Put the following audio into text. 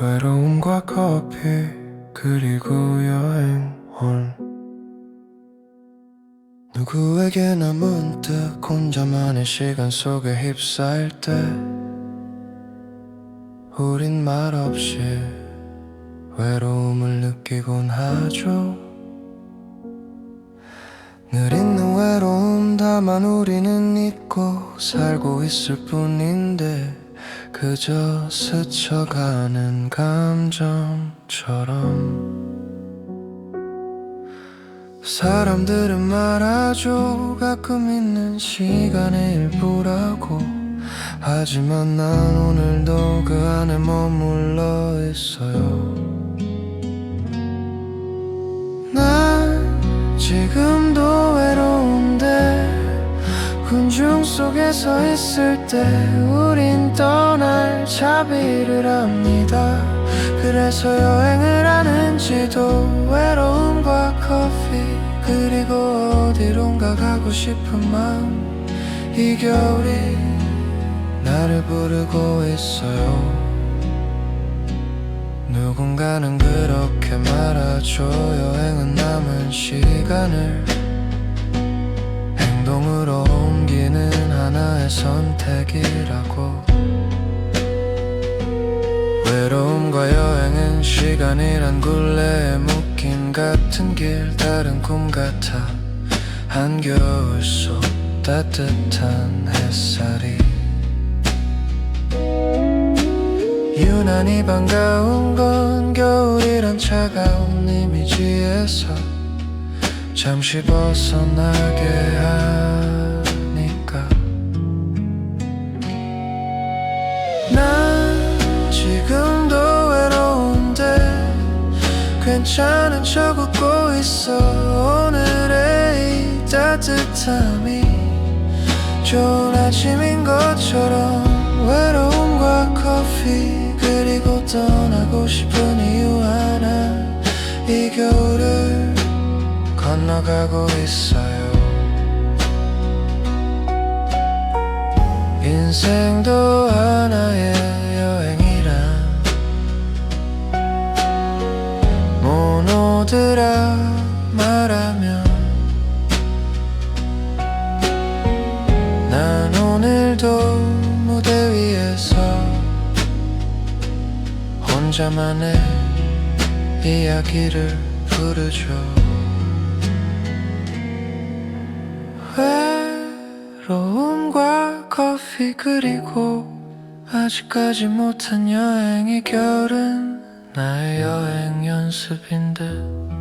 외로움과 커피 그리고 여행 온 누구에게나 문득 혼자만의 시간 속에 휩싸일 때 우린 말없이 외로움을 느끼곤 하죠. 늘 있는 외로움 다만 우리는 잊고 살고 있을 뿐인데 그저 스쳐가는 감정처럼 사람들은 말하죠. 가끔 있는 시간의 일부라고. 하지만 난 오늘도 그 안에 머물러 있어요. 난 지금도 외로운데 군중 속에 서 있을 때 우린 떠날 자비를 합니다. 그래서 여행을 하는지도 외로움과 커피 그리고 어디론가 가고 싶은 마음. 이 겨울이 나를 부르고 있어요. 누군가는 그렇게 말하죠. 여행은 남은 시간을 행동으로 하나의 선택이라고. 외로움과 여행은 시간이란 굴레에 묶인 같은 길 다른 꿈 같아 한겨울 속 따뜻한 햇살이. 유난히 반가운 건 겨울이란 차가운 이미지에서 잠시 벗어나게 하 괜찮은 척 웃고 있어. 오늘의 이 따뜻함이 좋은 아침인 것처럼 외로움과 커피 그리고 떠나고 싶은 이유 하나 이 겨울을 건너가고 있어요. 인생도 하나의 모노드라 말하면 난 오늘도 무대 위에서 혼자만의 이야기를 부르죠. 외로움과 커피 그리고 아직까지 못한 여행이 겨울은 나의 여행 denizin